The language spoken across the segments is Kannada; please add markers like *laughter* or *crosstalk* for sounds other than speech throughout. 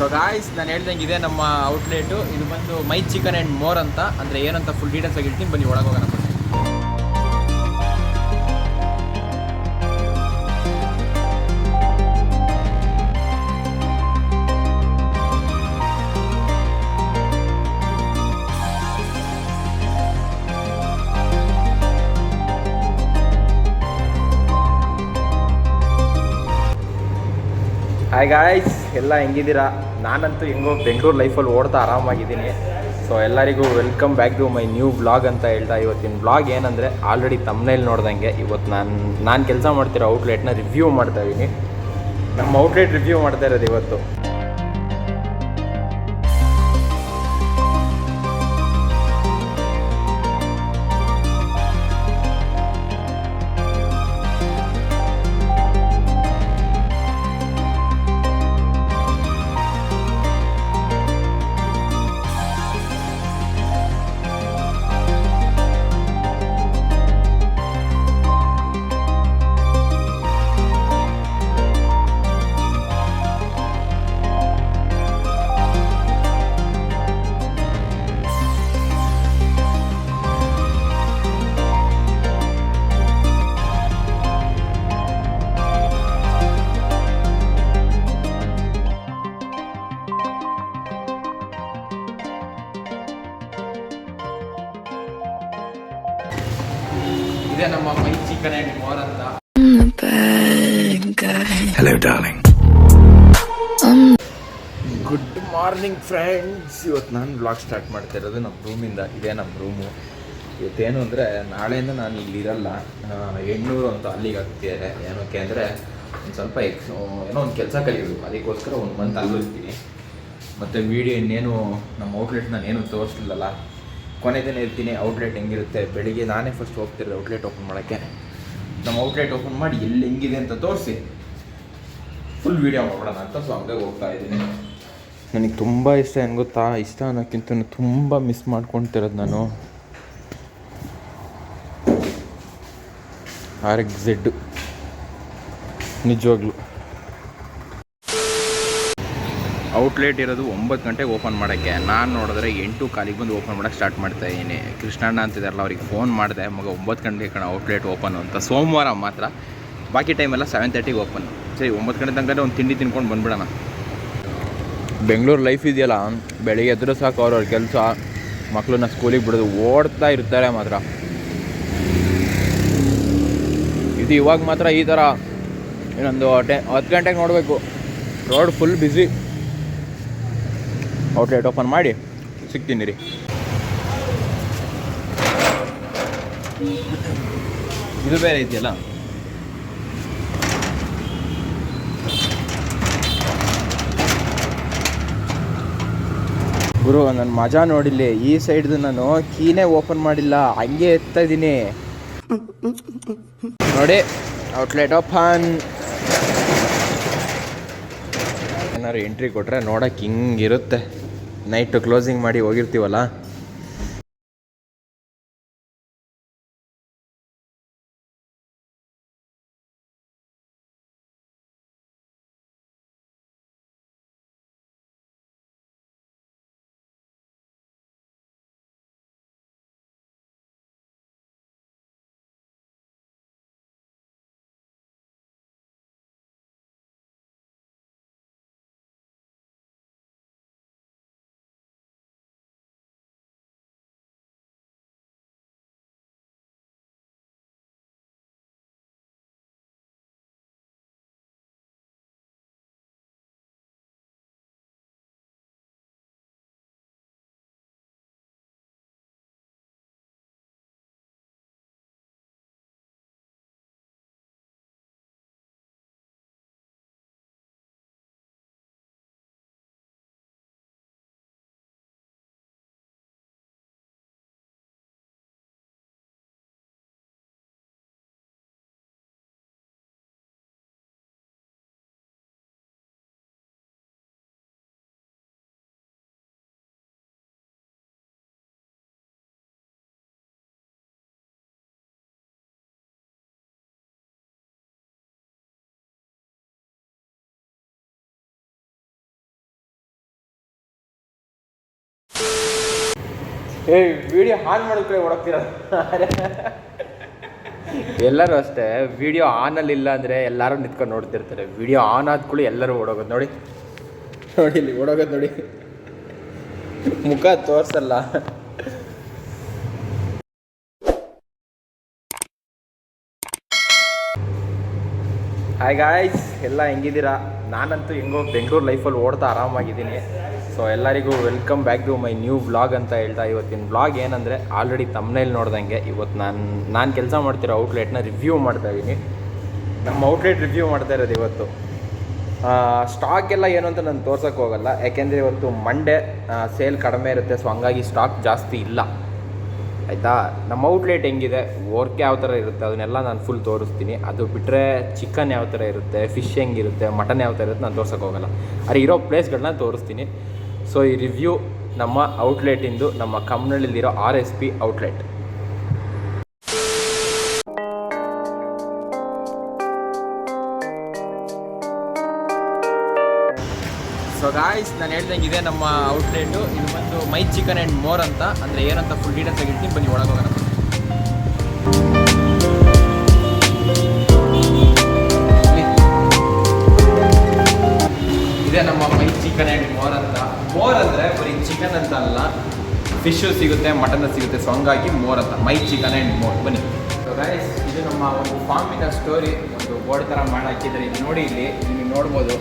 ಸೊ ಗಾಯ್ಸ್ ನಾನು ಹೇಳ್ದಂಗೆ ಇದೆ ನಮ್ಮ ಔಟ್ಲೆಟು ಇದು ಬಂದು ಮೈ ಚಿಕನ್ ಆ್ಯಂಡ್ ಮೋರ್ ಅಂತ. ಅಂದರೆ ಏನಂತ ಫುಲ್ ಡೀಟೇಲ್ಸ್ ಆಗಿ ಹೇಳ್ತೀನಿ. ಬನ್ನಿ, ಒಳಗೆ ಹೋಗೋಣ ಹಾಯ್ ಗಾಯ್ಸ್ ಎಲ್ಲ ಹೆಂಗಿದ್ದೀರಾ? ನಾನಂತೂ ಹೆಂಗೋ ಬೆಂಗಳೂರು ಲೈಫಲ್ಲಿ ಓಡ್ತಾ ಆರಾಮಾಗಿದ್ದೀನಿ. ಸೊ ಎಲ್ಲರಿಗೂ welcome back to my new blog ಅಂತ ಹೇಳ್ತಾ ಇವತ್ತಿನ ಬ್ಲಾಗ್ ಏನಂದರೆ ಆಲ್ರೆಡಿ ತಮ್ಮನೇಲಿ ನೋಡ್ದಂಗೆ ಇವತ್ತು ನಾನು ನಾನು ಕೆಲಸ ಮಾಡ್ತಿರೋ ಔಟ್ಲೆಟ್ನ ರಿವ್ಯೂ ಮಾಡ್ತಾ ಇದ್ದೀನಿ ನಮ್ಮ ಔಟ್ಲೆಟ್ ರಿವ್ಯೂ ಮಾಡ್ತಾ ಇರೋದು ಇವತ್ತು. Darling. ಗುಡ್ ಮಾರ್ನಿಂಗ್ ಫ್ರೆಂಡ್ಸ್ ಇವತ್ತು ನಾನು ಬ್ಲಾಗ್ ಸ್ಟಾರ್ಟ್ ಮಾಡ್ತಾ ಇರೋದು ನಮ್ಮ ರೂಮಿಂದ ಇದೇ. ನಮ್ಮ ರೂಮು ಇವತ್ತೇನು ಅಂದರೆ ನಾಳೆಯಿಂದ ನಾನು ಇಲ್ಲಿರಲ್ಲ ಎಣ್ಣೂರು ಅಂತ ಅಲ್ಲಿಗೆ ಆಗ್ತಿದೆ ಏನಕ್ಕೆ ಅಂದರೆ ಒಂದು ಸ್ವಲ್ಪ ಎಕ್ಸ್ ಏನೋ ಒಂದು ಕೆಲಸ ಕಲಿಯೋದು ಅದಕ್ಕೋಸ್ಕರ ಒಂದು ಮಂತ್ ಅಲ್ಲಿರ್ತೀನಿ ಮತ್ತು ವೀಡಿಯೋ ಇನ್ನೇನು ನಮ್ಮ ಔಟ್ಲೆಟ್ ನಾನು ಏನು ತೋರಿಸ್ಲಿಲ್ಲಲ್ಲ. ಕೊನೆ ದಿನ ಇರ್ತೀನಿ. ಔಟ್ಲೆಟ್ ಹೆಂಗಿರುತ್ತೆ? ಬೆಳಿಗ್ಗೆ ನಾನೇ ಫಸ್ಟ್ ಹೋಗ್ತಿರೋದು ಔಟ್ಲೆಟ್ ಓಪನ್ ಮಾಡೋಕ್ಕೆ. ನಮ್ಮ ಔಟ್ಲೆಟ್ ಓಪನ್ ಮಾಡಿ ಎಲ್ಲಿ ಹೆಂಗಿದೆ ಅಂತ ತೋರಿಸಿ. ಫುಲ್ ವೀಡಿಯೋ ಮಾಡೋಣ ಅಂತ ಸೊ ಹಂಗಾಗಿ ಹೋಗ್ತಾ ಇದ್ದೀನಿ. ನನಗೆ ತುಂಬ ಇಷ್ಟ ಏನು ಗೊತ್ತಾ? ಇಷ್ಟ ಅನ್ನೋಕ್ಕಿಂತ ತುಂಬ ಮಿಸ್ ಮಾಡ್ಕೊತಿರೋದು ನಾನು. ಆರ್ ಎಕ್ಸ್ ಝೆಡ್ಡು ನಿಜವಾಗ್ಲು. ಔಟ್ಲೆಟ್ ಇರೋದು ಒಂಬತ್ತು ಗಂಟೆಗೆ ಓಪನ್ ಮಾಡೋಕ್ಕೆ. ನಾನು ನೋಡಿದ್ರೆ ಎಂಟು ಕಾಲಿಗೆ ಬಂದು ಓಪನ್ ಮಾಡೋಕ್ಕೆ ಸ್ಟಾರ್ಟ್ ಮಾಡ್ತಾ ಇದ್ದೀನಿ. ಕೃಷ್ಣಣ್ಣ ಅಂತಿದ್ದಾರಲ್ಲ ಅವ್ರಿಗೆ ಫೋನ್ ಮಾಡಿದೆ. ಮಗ ಒಂಬತ್ತು ಗಂಟೆಗೆ ಕಣ ಔಟ್ಲೆಟ್ ಓಪನ್ ಅಂತ. ಸೋಮವಾರ ಮಾತ್ರ. ಬಾಕಿ ಟೈಮೆಲ್ಲ ಸೆವೆನ್ ತರ್ಟಿಗೆ ಓಪನ್ ಸರಿ ಒಂಬತ್ತು ಗಂಟೆ ತನಕ ಒಂದು ತಿಂಡಿ ತಿನ್ಕೊಂಡು ಬಂದ್ಬಿಡೋಣ. ಬೆಂಗಳೂರು ಲೈಫ್ ಇದೆಯಲ್ಲ ಬೆಳಿಗ್ಗೆ ಎದ್ರು ಸಾಕು ಅವ್ರವ್ರ ಕೆಲಸ. ಮಕ್ಕಳನ್ನ ಸ್ಕೂಲಿಗೆ ಬಿಡೋದು ಓಡ್ತಾ ಇರ್ತಾರೆ ಮಾತ್ರ. ಇದು ಇವಾಗ ಮಾತ್ರ ಈ ಥರ ಇನ್ನೊಂದು ಟೆ ಹತ್ತು ಗಂಟೆಗೆ ನೋಡಬೇಕು. Road full busy outlet open ಮಾಡಿ ಸಿಗ್ತೀನಿ ರೀ. ಇದು ಬೇರೆ ಇದೆಯಲ್ಲ? ಗುರು ನನ್ನ ಮಜಾ ನೋಡಿಲ್ಲ. ಈ ಸೈಡ್ದು ನಾನು ಕೀನೇ ಓಪನ್ ಮಾಡಿಲ್ಲ, ಹಂಗೆ ಎತ್ತಾ ಇದ್ದೀನಿ ನೋಡಿ, ಔಟ್ಲೆಟ್ ಓಪನ್. ಏನಾದ್ರು ಎಂಟ್ರಿ ಕೊಟ್ಟರೆ ನೋಡಕ್ಕೆ ಹಿಂಗಿರುತ್ತೆ. ನೈಟು ಕ್ಲೋಸಿಂಗ್ ಮಾಡಿ ಹೋಗಿರ್ತೀವಲ್ಲ? ಏ ವಿಡಿಯೋ ಆನ್ ಮಾಡಿದ್ರೆ ಹೊಡಕ್ತೀರ ಎಲ್ಲರೂ ಅಷ್ಟೇ ವಿಡಿಯೋ ಆನಲ್ಲಿ ಇಲ್ಲ ಅಂದರೆ ಎಲ್ಲರೂ ನಿಂತ್ಕೊಂಡು ನೋಡ್ತಿರ್ತಾರೆ. ವಿಡಿಯೋ ಆನ್ ಆದ್ಕೂಳಿ ಎಲ್ಲರೂ ಓಡೋಗೋದು ನೋಡಿ. ನೋಡಿ ಇಲ್ಲಿ ಓಡೋಗೋದು ನೋಡಿ. ಮುಖ ತೋರ್ಸಲ್ಲ. ಹಾಯ್ ಗಾಯ್ಸ್ ಎಲ್ಲ ಹೆಂಗಿದ್ದೀರಾ? ನಾನಂತೂ ಹೆಂಗೋ ಬೆಂಗಳೂರು ಲೈಫಲ್ಲಿ ಓಡ್ತಾ ಆರಾಮಾಗಿದ್ದೀನಿ. ಸೊ ಎಲ್ಲರಿಗೂ welcome back to my new vlog ಅಂತ ಹೇಳ್ತಾ ಇವತ್ತಿನ ವ್ಲಾಗ್ ಏನಂದರೆ ಆಲ್ರೆಡಿ ತಮ್ಮನೇಲಿ ನೋಡ್ದಂಗೆ ಇವತ್ತು ನಾನು ನಾನು ಕೆಲಸ ಮಾಡ್ತಿರೋ ಔಟ್ಲೆಟ್ನ ರಿವ್ಯೂ ಮಾಡ್ತಾ ಇದ್ದೀನಿ ನಮ್ಮ ಔಟ್ಲೆಟ್ ರಿವ್ಯೂ ಮಾಡ್ತಾ ಇರೋದು ಇವತ್ತು. ಸ್ಟಾಕ್ ಎಲ್ಲ ಏನು ಅಂತ ನಾನು ತೋರ್ಸೋಕ್ಕೆ ಹೋಗಲ್ಲ. ಯಾಕೆಂದರೆ ಇವತ್ತು ಮಂಡೇ ಸೇಲ್ ಕಡಿಮೆ ಇರುತ್ತೆ ಸೊ ಹಂಗಾಗಿ ಸ್ಟಾಕ್ ಜಾಸ್ತಿ ಇಲ್ಲ. ಆಯಿತಾ? ನಮ್ಮ ಔಟ್ಲೆಟ್ ಹೆಂಗಿದೆ? ವರ್ಕ್ ಯಾವ ಥರ ಇರುತ್ತೆ? ಅದನ್ನೆಲ್ಲ ನಾನು ಫುಲ್ ತೋರಿಸ್ತೀನಿ. ಅದು ಬಿಟ್ಟರೆ ಚಿಕನ್ ಯಾವ ಥರ ಇರುತ್ತೆ? ಫಿಶ್ ಹೆಂಗಿರುತ್ತೆ? ಮಟನ್ ಯಾವ ಥರ ಇರುತ್ತೆ? ನಾನು ತೋರ್ಸೋಕೆ ಹೋಗಲ್ಲ. ಅಲ್ಲಿ ಇರೋ ಪ್ಲೇಸ್ಗಳನ್ನ ತೋರಿಸ್ತೀನಿ. ಸೊ ಈ ರಿವ್ಯೂ ನಮ್ಮ ಔಟ್ಲೆಟಿಂದು ನಮ್ಮ ಕಮ್ನಳ್ಳಿಲಿರೋ R S P outlet so guys ನಾನು ಹೇಳ್ದಂಗೆ ಇದೆ ನಮ್ಮ ಔಟ್ಲೆಟು ಇದು ಬಂದು ಮೈ ಚಿಕನ್ ಆ್ಯಂಡ್ ಮೋರ್ ಅಂತ. ಅಂದರೆ ಏನಂತ ಫುಲ್ ಡೀಟೇಲ್ಸ್ ಆಗಿರ್ತೀನಿ ಬನ್ನಿ, ಒಳಗೆ ಹೋಗೋಣ. ಇದೆ ನಮ್ಮ ಮೈ ಚಿಕನ್ ಆ್ಯಂಡ್ ಮೋರ್ ಅಂತ. ಮೋರ್ ಅಂದರೆ ಬರೀ ಚಿಕನ್ ಅಂತ ಅಲ್ಲ ಫಿಶು ಸಿಗುತ್ತೆ ಮಟನ್ ಸಿಗುತ್ತೆ ಸೊ ಹಂಗಾಗಿ ಮೋರ್ ಅಂತ. ಮೈ ಚಿಕನ್ ಆ್ಯಂಡ್ ಮೋರ್ ಬನ್ನಿ. ಸೊ ಗಾಯ್ಸ್ ಇದು ನಮ್ಮ ಒಂದು ಫಾರ್ಮಿನ ಸ್ಟೋರಿ ಒಂದು ಬೋರ್ಡ್ ಥರ ಮಾಡಿ ಇಲ್ಲಿ ನೋಡಿ ಇಲ್ಲಿ ನಿಮಗೆ ನೋಡ್ಬೋದು.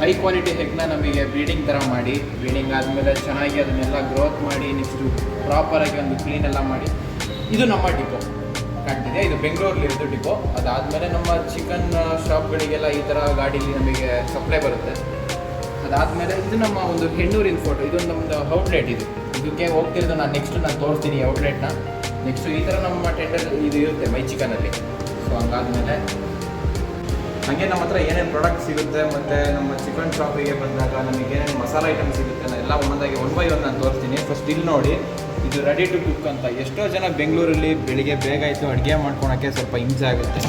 ಹೈ ಕ್ವಾಲಿಟಿ ಹೆಗ್ನ ನಮಗೆ ಬ್ರೀಡಿಂಗ್ ಥರ ಮಾಡಿ ಬ್ರೀಡಿಂಗ್ ಆದಮೇಲೆ ಚೆನ್ನಾಗಿ ಅದನ್ನೆಲ್ಲ ಗ್ರೋತ್ ಮಾಡಿ ನೆಕ್ಸ್ಟು ಪ್ರಾಪರಾಗಿ ಒಂದು ಕ್ಲೀನ್ ಎಲ್ಲ ಮಾಡಿ. ಇದು ನಮ್ಮ ಡಿಪೋ ಕಾಣ್ತಿದೆ ಇದು ಬೆಂಗಳೂರಲ್ಲಿರೋದು ಡಿಪೋ ಅದಾದಮೇಲೆ ನಮ್ಮ ಚಿಕನ್ ಶಾಪ್ಗಳಿಗೆಲ್ಲ ಈ ಥರ ಗಾಡೀಲಿ ನಮಗೆ ಸಪ್ಲೈ ಬರುತ್ತೆ. ಅದಾದಮೇಲೆ ಇದು ನಮ್ಮ ಒಂದು ಹೆಣ್ಣೂರಿನ ಫೋಟೋ ಇದೊಂದು ನಮ್ಮದು ಔಟ್ಲೆಟ್ ಇದು. ಇದಕ್ಕೆ ಹೋಗ್ತಿರೋದು ನಾನು ನೆಕ್ಸ್ಟ್ ನಾನು ತೋರಿಸ್ತೀನಿ ಔಟ್ಲೆಟ್ನ ನೆಕ್ಸ್ಟು ಈ ಥರ ನಮ್ಮ ಟೆಂಡರ್ ಇದು ಇರುತ್ತೆ ಮೈ ಚಿಕನಲ್ಲಿ ಸೊ ಹಂಗಾದ್ಮೇಲೆ ಹಾಗೆ ನಮ್ಮ ಹತ್ರ ಏನೇನು ಪ್ರಾಡಕ್ಟ್ ಸಿಗುತ್ತೆ ಮತ್ತು ನಮ್ಮ ಚಿಕನ್ ಶಾಪಿಗೆ ಬಂದಾಗ ನಮಗೆ ಏನೇನು ಮಸಾಲ ಐಟಮ್ ಸಿಗುತ್ತೆ ಎಲ್ಲ ಒಂದೊಂದಾಗಿ ಒನ್ ಬೈ ಒನ್ ನಾನು ತೋರಿಸ್ತೀನಿ. ಫಸ್ಟ್ ಇಲ್ಲಿ ನೋಡಿ, ಇದು ರೆಡಿ ಟು ಕುಕ್ ಅಂತ. ಎಷ್ಟೋ ಜನ ಬೆಂಗಳೂರಲ್ಲಿ ಬೆಳಿಗ್ಗೆ ಬೇಗ ಆಯಿತು ಅಡುಗೆ ಮಾಡ್ಕೊಳಕ್ಕೆ ಸ್ವಲ್ಪ ಹಿಂಸೆ ಆಗುತ್ತೆ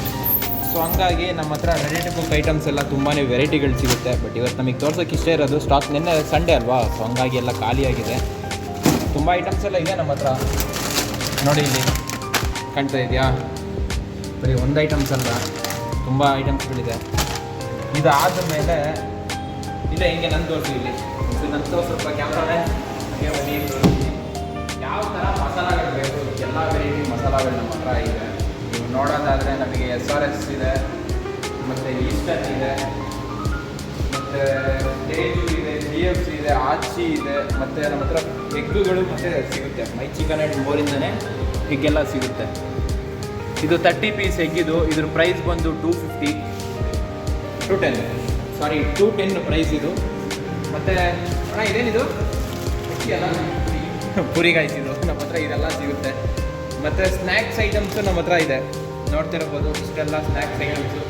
ಸೊ ಹಂಗಾಗಿ ನಮ್ಮ ಹತ್ರ ರೆಡಿ ಟು ಕುಕ್ ಐಟಮ್ಸ್ ಎಲ್ಲ ತುಂಬಾ ವೆರೈಟಿಗಳು ಸಿಗುತ್ತೆ. ಬಟ್ ಇವತ್ತು ನಮಗೆ ತೋರ್ಸೋಕೆ ಇಷ್ಟೇ ಇರೋದು ಸ್ಟಾಕ್ ನಿನ್ನೆ ಸಂಡೇ ಅಲ್ವಾ? ಸೊ ಹಂಗಾಗಿ ಎಲ್ಲ ಖಾಲಿಯಾಗಿದೆ ತುಂಬ ಐಟಮ್ಸ್ ಎಲ್ಲ ಇದೆ ನಮ್ಮ ಹತ್ರ. ನೋಡಿ ಇಲ್ಲಿ. ಕಾಣ್ತಾ ಇದೆಯಾ? ಬರೀ ಒಂದು ಐಟಮ್ಸ್ ಅಲ್ಲ. ತುಂಬ ಐಟಮ್ಸ್ಗಳಿದೆ ಇದಾದ ಮೇಲೆ ಇಲ್ಲ, ಹಿಂಗೆ ನನ್ನ ತೋರಿಸಿ ಇಲ್ಲಿ. ಇದು ನನ್ನ ಸ್ವಲ್ಪ ಕ್ಯಾಮ್ರಾನೇ ಯಾವ ಥರ ಮಸಾಲಗಳು ಬೇಕು? ಎಲ್ಲ ವೆರೈಟಿ ಮಸಾಲಗಳು ನಮ್ಮ ಹತ್ರ ಇದೆ. ನೋಡೋದಾದರೆ ನಮಗೆ ಎಸ್ ಆರ್ ಎಸ್ ಇದೆ, ಮತ್ತು ಈಸ್ಟರ್ನ್ ಇದೆ, ಮತ್ತು ತೇಜು ಇದೆ ಡಿ ಎಫ್ ಸಿ ಇದೆ ಆಚಿ ಇದೆ, ಮತ್ತು ನಮ್ಮ ಹತ್ರ ಎಗ್ಗುಗಳು ಮತ್ತು ಸಿಗುತ್ತೆ. ಮೈ ಚಿಕನ್ ಆ್ಯಂಡ್ ಮೋರಿಂದನೇ ಎಗ್ಗೆಲ್ಲ ಸಿಗುತ್ತೆ. ಇದು ತರ್ಟಿ ಪೀಸ್ ಎಗ್ಗಿದು, ಇದ್ರ ಪ್ರೈಸ್ ಬಂದು two fifty two ten sorry two ten price ಇದು. ಮತ್ತು ಅಣ್ಣ, ಇದೇನಿದು? ಎಲ್ಲ ಅಲ್ಲ? ಪುರಿ *laughs* ಇದು. ನಮ್ಮ ಹತ್ರ ಇದೆಲ್ಲ ಸಿಗುತ್ತೆ. ಮತ್ತು ಸ್ನ್ಯಾಕ್ಸ್ ಐಟಮ್ಸು ನಮ್ಮ ಹತ್ರ ಇದೆ. ನೋಡ್ತಿರ್ಬೋದು, ಇಷ್ಟೆಲ್ಲ ಸ್ನ್ಯಾಕ್ಸ್ ಐಟಮ್ಸು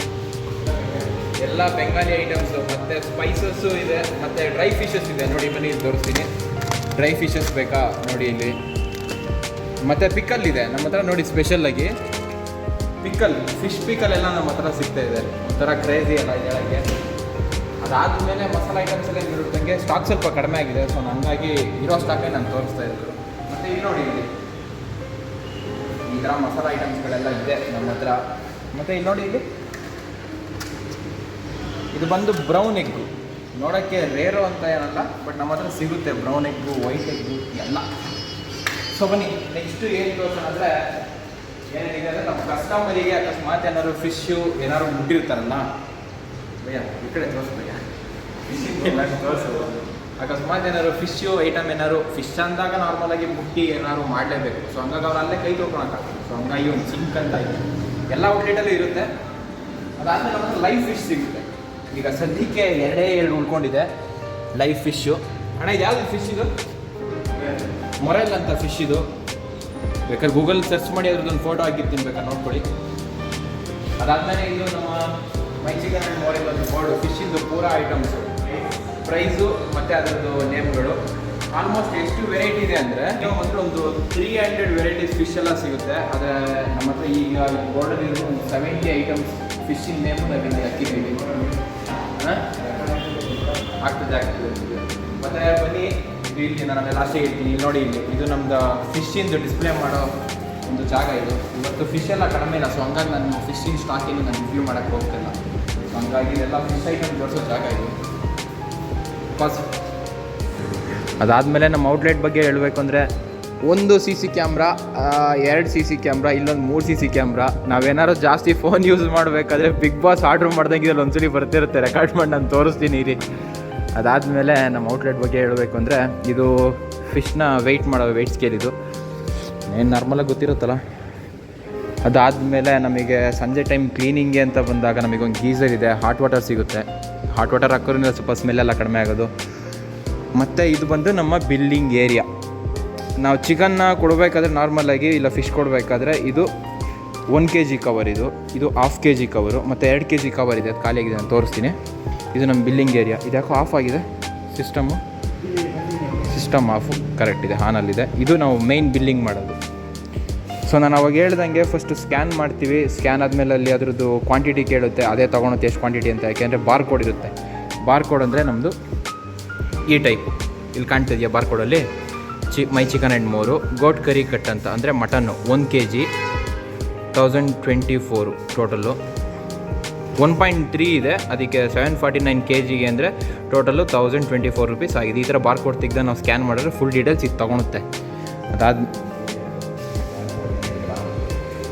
ಎಲ್ಲ ಬೆಂಗಾಲಿ ಐಟಮ್ಸು ಮತ್ತು ಸ್ಪೈಸಸ್ಸು ಇದೆ, ಮತ್ತು ಡ್ರೈ ಫಿಶಸ್ ಇದೆ. ನೋಡಿ, ಬನ್ನಿ, ಇಲ್ಲಿ ತೋರಿಸ್ತೀನಿ. ಡ್ರೈ ಫಿಶಸ್ ಬೇಕಾ? ನೋಡಿ ಇಲ್ಲಿ. ಮತ್ತು ಪಿಕಲ್ ಇದೆ. ನಮ್ಮ ಹತ್ರ ನೋಡಿ ಸ್ಪೆಷಲ್ಲಾಗಿ ಪಿಕಲ್ ಫಿಶ್ ಪಿಕಲ್ ಎಲ್ಲ ನಮ್ಮ ಹತ್ರ ಸಿಗ್ತಾ ಇದೆ. ಒಂಥರ ಕ್ರೇಜಿ ಎಲ್ಲ ಹೇಳಕ್ಕೆ ಅದಾದಮೇಲೆ ಮಸಾಲೆ ಐಟಮ್ಸ್ ಎಲ್ಲ ಇರುತ್ತಂಗೆ ಸ್ಟಾಕ್ ಸ್ವಲ್ಪ ಕಡಿಮೆ ಆಗಿದೆ. ಸೊ ಹಂಗಾಗಿ ಇರೋ ಸ್ಟಾಕೇ ನಾನು ತೋರಿಸ್ತಾ ಇದ್ದರು ಮತ್ತು ಇಲ್ಲಿ ನೋಡಿ ಇಲ್ಲಿ. ಥರ ಮಸಾಲ ಐಟಮ್ಸ್ಗಳೆಲ್ಲ ಇದೆ ನಮ್ಮ ಹತ್ರ. ಮತ್ತು ಇಲ್ಲಿ ನೋಡಿ ಇಲ್ಲಿ. ಇದು ಬಂದು ಬ್ರೌನ್ ಎಗ್ಗು. ನೋಡೋಕ್ಕೆ ರೇರು ಅಂತ ಏನಲ್ಲ, ಬಟ್ ನಮ್ಮ ಹತ್ರ ಸಿಗುತ್ತೆ ಬ್ರೌನ್ ಎಗ್ಗು, ವೈಟ್ ಎಗ್ಗು, ಎಲ್ಲ. ಸೊ ಬನ್ನಿ. ನೆಕ್ಸ್ಟು ಏನು ತೋರ್ಸೋಣ ಅಂದರೆ ಏನೇನಿದೆ ಅಂದರೆ, ನಮ್ಮ ಕಸ್ಟಮರಿಗೆ ಅಕಸ್ಮಾತ್ ಏನಾದ್ರು ಫಿಶ್ಶು ಏನಾದ್ರು ಮುಟ್ಟಿರ್ತಾರಲ್ಲ. ಭಯ್ಯ ಈ ಕಡೆ ತೋರಿಸ್ ಭಯ್ಯ *laughs* ತೋರಿಸ್ಬೋದು ತೋರಿಸು. ಅಕಸ್ಮಾತ್ ಏನಾದ್ರು ಫಿಶ್ಶು ಐಟಮ್ ಏನಾದ್ರು ಫಿಶ್ ಅಂದಾಗ ನಾರ್ಮಲಾಗಿ ಮುಟ್ಟಿ ಏನಾದ್ರು ಮಾಡಲೇಬೇಕು. ಸೊ ಹಂಗಾಗಿ ಅವ್ರು ಅಲ್ಲೇ ಕೈ ತೊಗೊಳಕ್ಕಾಗಲ್ಲ ಸೊ ಹಂಗಾಗಿ ಒಂದು ಸಿಂಕ್ ಅಂತ ಇದೆ. ಎಲ್ಲ ಔಟ್ಲೆಟಲ್ಲೂ ಇರುತ್ತೆ. ಅದಾದಮೇಲೆ ನಮ್ಮ ಲೈವ್ ಫಿಶ್ ಸಿಗುತ್ತೆ. ಈಗ ಸದ್ಯಕ್ಕೆ ಎರಡೇ ಎರಡು ಉಳ್ಕೊಂಡಿದೆ. ಲೈವ್ ಫಿಶ್ಶು ಅಣ್ಣ, ಇದು ಯಾವುದು ಫಿಶ್ ಇದು? ಮೊರೆಲ್ ಅಂತ ಫಿಶ್ ಇದು. ಬೇಕಾದ್ರೆ ಗೂಗಲ್ ಸರ್ಚ್ ಮಾಡಿ ಅದ್ರದ್ದೊಂದು ಫೋಟೋ ಹಾಕಿರ್ತೀನಿ ಬೇಕಾದ್ರೆ ನೋಡ್ಕೊಳ್ಳಿ. ಅದಾದಮೇಲೆ ಇದು ನಮ್ಮ ಮೈ ಚಿಕನ್ ಆ್ಯಂಡ್ ಮೊರೆಲ್ ಅಂತ ಬೋರ್ಡು ಇದು ಪೂರಾ ಐಟಮ್ಸು ಪ್ರೈಸು ಮತ್ತು ಅದರದ್ದು ನೇಮ್ಗಳು. ಆಲ್ಮೋಸ್ಟ್ ಎಷ್ಟು ವೆರೈಟಿ ಇದೆ ಅಂದರೆ ಮಾತ್ರ ಒಂದು ತ್ರೀ ಹಂಡ್ರೆಡ್ ವೆರೈಟೀಸ್ ಫಿಶ್ ಎಲ್ಲ ಸಿಗುತ್ತೆ. ಆದರೆ ನಮ್ಮ ಹತ್ರ ಈಗ ಬೋರ್ಡಲ್ಲಿ ಇರೋ ಒಂದು ಸೆವೆಂಟಿ ಐಟಮ್ಸ್ ಫಿಶ್ಶಿನ ನೇಮು ನಾವಿಲ್ಲಿ ಹಾಕಿದ್ದೀವಿ. ಆಗ್ತದೆ ಆಗ್ತದೆ ಮತ್ತು ಬನ್ನಿ, ಇಲ್ಲಿ ನಾನು ಲಾಸ್ಟಿಗೆ ಇರ್ತೀನಿ ನೋಡಿ, ಇಲ್ಲಿ ಇದು ನಮ್ದು ಫಿಶ್ಶಿಂದು ಡಿಸ್ಪ್ಲೇ ಮಾಡೋ ಒಂದು ಜಾಗ ಇದು. ಇವತ್ತು ಫಿಶ್ ಎಲ್ಲ ಕಡಿಮೆ ಇಲ್ಲ ಸೊ ಹಂಗಾಗಿ ನಾನು ಫಿಶ್ಶಿನ ಸ್ಟಾಕಿಂಗ್ ನಾನು ರಿವ್ಯೂ ಮಾಡೋಕ್ಕೆ ಹೋಗ್ತಿಲ್ಲ. ಸೊ ಹಂಗಾಗಿ ಇದೆಲ್ಲ ಫಿಶ್ ಐಟಮ್ ಜೋಡಿಸೋ ಜಾಗ ಇದು. ಪಾಸ್ ಅದಾದಮೇಲೆ ನಮ್ಮ ಔಟ್ಲೆಟ್ ಬಗ್ಗೆ ಹೇಳಬೇಕು ಅಂದರೆ ಒಂದು ಸಿ ಸಿ ಕ್ಯಾಮ್ರಾ ಎರಡು ಸಿ ಸಿ ಕ್ಯಾಮ್ರಾ ಇಲ್ಲೊಂದು ಮೂರು ಸಿ ಸಿ ಕ್ಯಾಮ್ರಾ ನಾವೇನಾದ್ರು ಜಾಸ್ತಿ ಫೋನ್ ಯೂಸ್ ಮಾಡಬೇಕಾದ್ರೆ ಬಿಗ್ ಬಾಸ್ ಆರ್ಡ್ರ್ ಮಾಡ್ದಂಗೆ ಇದ್ರಲ್ಲಿ ಒಂದ್ಸಲಿ ಬರ್ತಿರುತ್ತೆ ರೆಕಾರ್ಡ್ ಮಾಡಿ ನಾನು ತೋರಿಸ್ತೀನಿ ರೀ ಅದಾದಮೇಲೆ ನಮ್ಮ ಔಟ್ಲೆಟ್ ಬಗ್ಗೆ ಹೇಳಬೇಕು ಅಂದರೆ ಇದು ಫಿಶ್ನ ವೆಯ್ಟ್ ಮಾಡೋ ವೆಯ್ಟ್ ಸ್ಕೇಲ್ ಇದು. ಏನು ನಾರ್ಮಲಾಗಿ ಗೊತ್ತಿರುತ್ತಲ್ಲ? ಅದಾದಮೇಲೆ ನಮಗೆ ಸಂಜೆ ಟೈಮ್ ಕ್ಲೀನಿಂಗೆ ಅಂತ ಬಂದಾಗ ನಮಗೊಂದು ಗೀಸರ್ ಇದೆ ಹಾಟ್ ವಾಟರ್ ಸಿಗುತ್ತೆ. ಹಾಟ್ ವಾಟರ್ ಹಾಕೋದ್ರಿಂದ ಸ್ವಲ್ಪ ಸ್ಮೆಲ್ ಎಲ್ಲ ಕಡಿಮೆ ಆಗೋದು. ಮತ್ತು ಇದು ಬಂದು ನಮ್ಮ ಬಿಲ್ಲಿಂಗ್ ಏರಿಯಾ ನಾವು ಚಿಕನ್ನ ಕೊಡಬೇಕಾದ್ರೆ ನಾರ್ಮಲಾಗಿ ಇಲ್ಲ ಫಿಶ್ ಕೊಡಬೇಕಾದ್ರೆ ಇದು ಒನ್ ಕೆ ಜಿ ಕವರ್ ಇದು. ಇದು ಹಾಫ್ ಕೆ ಜಿ ಕವರು ಮತ್ತು ಎರಡು ಕೆ ಜಿ ಕವರ್ ಇದೆ. ಅದು ಖಾಲಿಯಾಗಿದೆ ನಾನು ತೋರಿಸ್ತೀನಿ. ಇದು ನಮ್ಮ ಬಿಲ್ಲಿಂಗ್ ಏರಿಯಾ ಇದು ಯಾಕೋ ಆಫ್ ಆಗಿದೆ? ಸಿಸ್ಟಮು ಸಿಸ್ಟಮ್ ಆಫು ಕರೆಕ್ಟ್ ಇದೆ ಆನಲ್ಲಿದೆ ಇದು ನಾವು ಮೇಯ್ನ್ ಬಿಲ್ಲಿಂಗ್ ಮಾಡೋದು. ಸೊ ನಾನು ಅವಾಗ ಹೇಳ್ದಂಗೆ ಫಸ್ಟು ಸ್ಕ್ಯಾನ್ ಮಾಡ್ತೀವಿ. ಸ್ಕ್ಯಾನ್ ಆದಮೇಲೆ ಅಲ್ಲಿ ಅದ್ರದ್ದು ಕ್ವಾಂಟಿಟಿ ಕೇಳುತ್ತೆ. ಅದೇ ತೊಗೊಳುತ್ತೆ ಎಷ್ಟು ಕ್ವಾಂಟಿಟಿ ಅಂತ. ಯಾಕೆಂದರೆ ಬಾರ್ ಕೋಡ್ ಇರುತ್ತೆ. ಬಾರ್ ಕೋಡ್ ಅಂದರೆ ನಮ್ಮದು ಈ ಟೈಪ್ ಇಲ್ಲಿ ಕಾಣ್ತಿದೆಯಾ ಬಾರ್ ಕೋಡಲ್ಲಿ ಚಿ, my chicken and more. Goat curry cut ಅಂತ. ಅಂದರೆ ಮಟನ್ನು ಒಂದು K G thousand twenty four total one point three ಇದೆ. ಅದಕ್ಕೆ ಸೆವೆನ್ ಫಾರ್ಟಿ ನೈನ್ ಕೆ ಜಿಗೆ ಅಂದರೆ total thousand twenty four rupees ಆಗಿದೆ. ಈ ಥರ ಬಾರ್ ಕೋಡ್ ತೆಗ್ದು ನಾವು ಸ್ಕ್ಯಾನ್ ಮಾಡಿದ್ರೆ ಫುಲ್ ಡೀಟೇಲ್ಸ್ ಇದು ತೊಗೊಳುತ್ತೆ. ಅದಾದ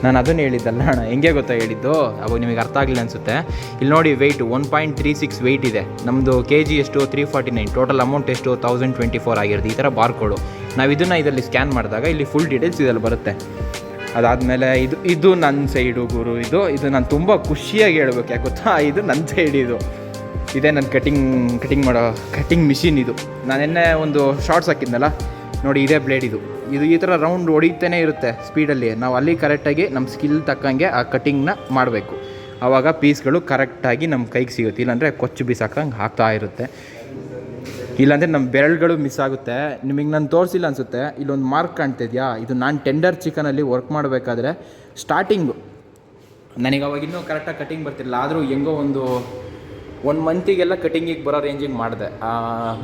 ನಾನು ಅದನ್ನು ಹೇಳಿದ್ದಲ್ಲ ಅಣ್ಣ. ಹೆಂಗೆ ಗೊತ್ತಾ ಹೇಳಿದ್ದು? ಅವಾಗ ನಿಮಗೆ ಅರ್ಥ ಆಗಲಿಲ್ಲ ಅನಿಸುತ್ತೆ. ಇಲ್ಲಿ ನೋಡಿ weight one point three six weight ಇದೆ. ನಮ್ಮದು ಕೆ ಜಿ ಎಷ್ಟು? Three forty nine total amount ಎಷ್ಟು? ತೌಸಂಡ್ ಟ್ವೆಂಟಿ ಫೋರ್ ಆಗಿರೋದು. ಈ ಥರ ಬಾರ್ ಕೋಡು ನಾವು ಇದನ್ನು ಇದರಲ್ಲಿ ಸ್ಕ್ಯಾನ್ ಮಾಡಿದಾಗ ಇಲ್ಲಿ ಫುಲ್ ಡೀಟೇಲ್ಸ್ ಇದರಲ್ಲಿ ಬರುತ್ತೆ. ಅದಾದಮೇಲೆ ಇದು ಇದು ನನ್ನ ಸೈಡು ಗುರು ಇದು. ಇದು ನಾನು ತುಂಬ ಖುಷಿಯಾಗಿ ಹೇಳ್ಬೇಕು. ಯಾಕೆ ಗೊತ್ತಾ? ಇದು ನನ್ನ ಸೈಡ್ ಇದು. ಇದೇ ನನ್ನ ಕಟಿಂಗ್ ಕಟಿಂಗ್ ಮಾಡೋ ಕಟಿಂಗ್ ಮಿಷಿನ್ ಇದು. ನಾನು ನಿನ್ನೆ ಒಂದು ಶಾರ್ಟ್ಸ್ ಹಾಕಿದ್ನಲ್ಲ. ನೋಡಿ ಇದೇ ಬ್ಲೇಡ್ ಇದು. ಇದು ಈ ಥರ ರೌಂಡ್ ಹೊಡಿತಾನೆ ಇರುತ್ತೆ ಸ್ಪೀಡಲ್ಲಿ ನಾವು ಅಲ್ಲಿ ಕರೆಕ್ಟಾಗಿ ನಮ್ಮ ಸ್ಕಿಲ್ ತಕ್ಕಂಗೆ ಆ ಕಟಿಂಗ್ನ ಮಾಡಬೇಕು. ಆವಾಗ ಪೀಸ್ಗಳು ಕರೆಕ್ಟಾಗಿ ನಮ್ಮ ಕೈಗೆ ಸಿಗುತ್ತೆ. ಇಲ್ಲಾಂದರೆ ಕೊಚ್ಚು ಬಿಸಾಕಂಗೆ ಹಾಕ್ತಾ ಇರುತ್ತೆ. ಇಲ್ಲಾಂದರೆ ನಮ್ಮ ಬೆರಳುಗಳು ಮಿಸ್ ಆಗುತ್ತೆ. ನಿಮಗೆ ನಾನು ತೋರಿಸಿಲ್ಲ ಅನಿಸುತ್ತೆ. ಇಲ್ಲೊಂದು ಮಾರ್ಕ್ ಕಾಣ್ತಿದ್ಯಾ? ಇದು ನಾನು ಟೆಂಡರ್ ಚಿಕನಲ್ಲಿ ವರ್ಕ್ ಮಾಡಬೇಕಾದ್ರೆ ಸ್ಟಾರ್ಟಿಂಗು ನನಗೆ ಅವಾಗಿನ್ನೂ ಕರೆಕ್ಟಾಗಿ ಕಟಿಂಗ್ ಬರ್ತಿರಲಿಲ್ಲ. ಆದರೂ ಹೆಂಗೋ ಒಂದು ಒನ್ ಮಂತಿಗೆಲ್ಲ ಕಟಿಂಗಿಗೆ ಬರೋ ರೇಂಜಿಗೆ ಮಾಡಿದೆ.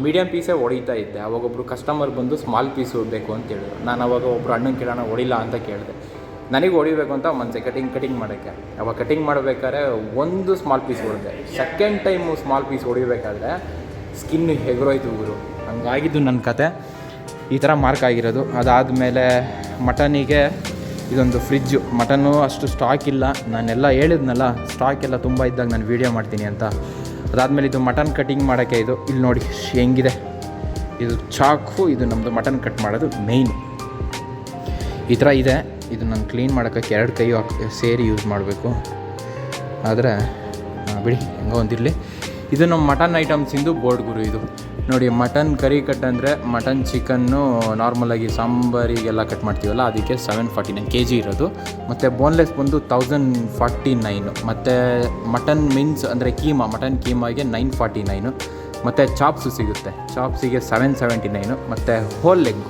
ಮೀಡಿಯಮ್ ಪೀಸೇ ಹೊಡಿತಾ ಇದ್ದೆ. ಅವಾಗ ಒಬ್ಬರು ಕಸ್ಟಮರ್ ಬಂದು ಸ್ಮಾಲ್ ಪೀಸ್ ಬೇಕು ಅಂತ ಹೇಳಿದ್ರು. ನಾನು ಅವಾಗ ಒಬ್ಬರು ಅಣ್ಣನ ಕೇಳೋಣ ಹೊಡಿಲ್ಲ ಅಂತ ಕೇಳಿದೆ. ನನಗೆ ಹೊಡಿಬೇಕು ಅಂತ ಮನಸ್ಸೆ ಕಟಿಂಗ್ ಕಟಿಂಗ್ ಮಾಡೋಕ್ಕೆ. ಅವಾಗ ಕಟಿಂಗ್ ಮಾಡಬೇಕಾದ್ರೆ ಒಂದು ಸ್ಮಾಲ್ ಪೀಸ್ ಹೊಡೆದೆ. ಸೆಕೆಂಡ್ ಟೈಮು ಸ್ಮಾಲ್ ಪೀಸ್ ಹೊಡಿಬೇಕಾದ್ರೆ ಸ್ಕಿನ್ ಹೆಗರೋಯ್ತು ಊರು ಹಂಗಾಗಿದ್ದು ನನ್ನ ಕತೆ. ಈ ಥರ ಮಾರ್ಕ್ ಆಗಿರೋದು. ಅದಾದಮೇಲೆ ಮಟನಿಗೆ ಇದೊಂದು ಫ್ರಿಜ್ಜು ಮಟನ್ನು ಅಷ್ಟು ಸ್ಟಾಕ್ ಇಲ್ಲ. ನಾನೆಲ್ಲ ಹೇಳಿದ್ನಲ್ಲ ಸ್ಟಾಕ್ ಎಲ್ಲ ತುಂಬ ಇದ್ದಾಗ ನಾನು ವೀಡಿಯೋ ಮಾಡ್ತೀನಿ ಅಂತ. ಅದಾದಮೇಲೆ ಇದು ಮಟನ್ ಕಟಿಂಗ್ ಮಾಡೋಕ್ಕೆ ಇದು ಇಲ್ಲಿ ನೋಡಿ ಹೆಂಗಿದೆ. ಇದು ಚಾಕು, ಇದು ನಮ್ಮದು ಮಟನ್ ಕಟ್ ಮಾಡೋದು ಮೇಯ್ನ್ ಈ ಥರ ಇದೆ. ಇದು ನಾನು ಕ್ಲೀನ್ ಮಾಡೋಕ್ಕೆ ಎರಡು ಕೈ ಸೇರಿ ಯೂಸ್ ಮಾಡಬೇಕು. ಆದರೆ ಬಿಡಿ, ಹೆಂಗೋ ಒಂದಿರಲಿ. ಇದು ನಮ್ಮ ಮಟನ್ ಐಟಮ್ಸಿಂದು ಬೋರ್ಡ್ ಗುರು ಇದು. ನೋಡಿ, ಮಟನ್ ಕರಿ ಕಟ್ ಅಂದರೆ ಮಟನ್ ಚಿಕನ್ನು ನಾರ್ಮಲಾಗಿ ಸಾಂಬಾರಿಗೆಲ್ಲ ಕಟ್ ಮಾಡ್ತೀವಲ್ಲ, ಅದಕ್ಕೆ seven forty nine K G ಇರೋದು. ಮತ್ತು ಬೋನ್ಲೆಸ್ ಬಂದು ತೌಸಂಡ್ ಫಾರ್ಟಿ ನೈನು ಮತ್ತು ಮಟನ್ ಮಿನ್ಸ್ ಅಂದರೆ ಕೀಮಾ ಮಟನ್ ಕೀಮಾಗೆ ನೈನ್ ಫಾರ್ಟಿ ನೈನು ಮತ್ತು ಚಾಪ್ಸು ಸಿಗುತ್ತೆ. ಚಾಪ್ಸಿಗೆ ಸೆವೆನ್ ಸೆವೆಂಟಿ ನೈನು ಮತ್ತು whole leg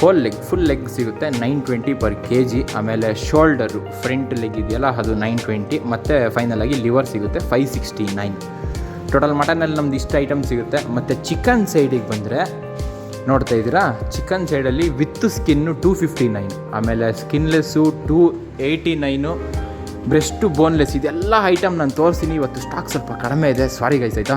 whole leg full leg ಸಿಗುತ್ತೆ nine twenty per K G ಆಮೇಲೆ ಶೋಲ್ಡರು ಫ್ರಂಟ್ ಲೆಗ್ ಇದೆಯಲ್ಲ, ಅದು ನೈನ್ ಟ್ವೆಂಟಿ ಮತ್ತು ಫೈನಲಾಗಿ ಲಿವರ್ ಸಿಗುತ್ತೆ ಫೈವ್ ಸಿಕ್ಸ್ಟಿ ನೈನ್ ಟೋಟಲ್ ಮಟನಲ್ಲಿ ನಮ್ದು ಇಷ್ಟು ಐಟಮ್ ಸಿಗುತ್ತೆ. ಮತ್ತು ಚಿಕನ್ ಸೈಡಿಗೆ ಬಂದರೆ, ನೋಡ್ತಾ ಇದ್ದೀರಾ? ಚಿಕನ್ ಸೈಡಲ್ಲಿ with skin two fifty nine ಆಮೇಲೆ skinless two eighty nine breast boneless ಇದೆಲ್ಲ ಐಟಮ್ ನಾನು ತೋರಿಸ್ತೀನಿ ಇವತ್ತು ಸ್ಟಾಕ್ ಸ್ವಲ್ಪ ಕಡಿಮೆ ಇದೆ. ಸಾರಿ ಗೈಸ್ ಆಯಿತಾ?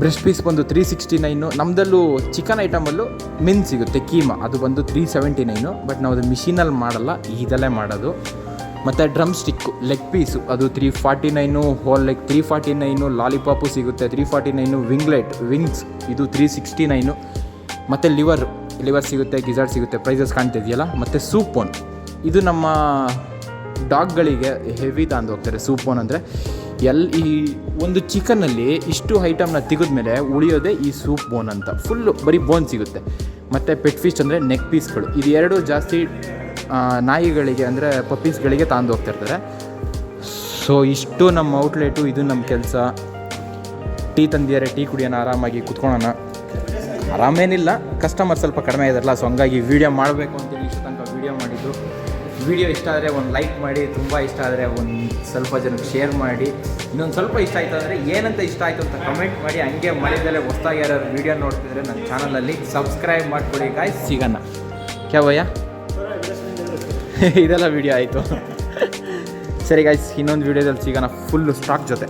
ಬ್ರೆಸ್ಟ್ ಪೀಸ್ ಬಂದು ತ್ರೀ ಸಿಕ್ಸ್ಟಿ ನೈನು ನಮ್ಮದಲ್ಲೂ ಚಿಕನ್ ಐಟಮಲ್ಲೂ ಮಿನ್ ಸಿಗುತ್ತೆ. ಕೀಮಾ. ಅದು ಬಂದು ತ್ರೀ ಸೆವೆಂಟಿ ನೈನು ಬಟ್ ನಾವು ಅದು ಮಿಷಿನಲ್ಲಿ ಮಾಡಲ್ಲ. ಇದಲ್ಲೇ ಮಾಡೋದು. ಮತ್ತು ಡ್ರಮ್ ಸ್ಟಿಕ್ಕು ಲೆಗ್ ಪೀಸು ಅದು three forty nine whole leg three forty nine lollipop ಸಿಗುತ್ತೆ three forty nine winglet wings ಇದು ತ್ರೀ ಸಿಕ್ಸ್ಟಿ ನೈನು ಮತ್ತು ಲಿವರ್ ಲಿವರ್ ಸಿಗುತ್ತೆ ಗಿಜಾರ್ಡ್ ಸಿಗುತ್ತೆ ಪ್ರೈಸಸ್ ಕಾಣ್ತಿದೆಯಲ್ಲ ಮತ್ತು ಸೂಪೋನ್ ಇದು ನಮ್ಮ ಡಾಗ್ಗಳಿಗೆ ಹೆವಿ ತಂದು ಹೋಗ್ತಾರೆ ಸೂಪೋನ್ ಅಂದರೆ. ಎಲ್ ಈ ಒಂದು ಚಿಕನಲ್ಲಿ ಇಷ್ಟು ಐಟಮ್ನ ತೆಗೆದ್ಮೇಲೆ ಉಳಿಯೋದೇ ಈ ಸೂಪ್ ಬೋನ್ ಅಂತ. ಫುಲ್ಲು ಬರೀ ಬೋನ್ ಸಿಗುತ್ತೆ. ಮತ್ತು ಪೆಟ್ ಫಿಶ್ ಅಂದರೆ ನೆಕ್ ಪೀಸ್ಗಳು ಇದು ಎರಡು ಜಾಸ್ತಿ ನಾಯಿಗಳಿಗೆ ಅಂದರೆ ಪಪ್ಪೀಸ್ಗಳಿಗೆ ತಾಂದು ಹೋಗ್ತಿರ್ತಾರೆ. ಸೊ ಇಷ್ಟು ನಮ್ಮ ಔಟ್ಲೆಟು, ಇದು ನಮ್ಮ ಕೆಲಸ. ಟೀ ತಂದಿದ್ದಾರೆ, ಟೀ ಕುಡಿಯೋಣ, ಆರಾಮಾಗಿ ಕುತ್ಕೊಳ್ಳೋಣ. ಆರಾಮೇನಿಲ್ಲ ಕಸ್ಟಮರ್ ಸ್ವಲ್ಪ ಕಡಿಮೆ ಇದಾರಲ್ಲ ಸೊ ಹಂಗಾಗಿ ವೀಡಿಯೋ ಮಾಡಬೇಕು ಅಂತೇಳಿ ಇಷ್ಟು ತನಕ ವೀಡಿಯೋ ಮಾಡಿದ್ದು. ವೀಡಿಯೋ ಇಷ್ಟ ಆದರೆ ಒಂದು ಲೈಕ್ ಮಾಡಿ, ತುಂಬ ಇಷ್ಟ ಆದರೆ ಒಂದು ಸ್ವಲ್ಪ ಜನಕ್ಕೆ ಶೇರ್ ಮಾಡಿ. ಇನ್ನೊಂದು ಸ್ವಲ್ಪ ಇಷ್ಟ ಆಯಿತು ಅಂದರೆ ಏನಂತ ಇಷ್ಟ ಆಯಿತು ಅಂತ ಕಮೆಂಟ್ ಮಾಡಿ. ಹಂಗೆ ಮಾಡಿದರೆ ಹೊಸ್ದಾಗಿ ಯಾರು ವೀಡಿಯೋ ನೋಡ್ತಿದ್ರೆ ನನ್ನ ಚಾನಲಲ್ಲಿ ಸಬ್ಸ್ಕ್ರೈಬ್ ಮಾಡಿಕೊಡಿ ಗಾಯ್ಸ್ ಸಿಗೋಣ. ಕ್ಯಾವಯ್ಯ? *laughs* ಇದೆಲ್ಲ ವಿಡಿಯೋ ಆಯಿತು. ಸರಿ ಗಾಯ್ಸ್ ಇನ್ನೊಂದು ವಿಡಿಯೋದಲ್ಲಿ ಸಿಗೋಣ. ಫುಲ್ಲು ಸ್ಟಾಕ್ ಜೊತೆ.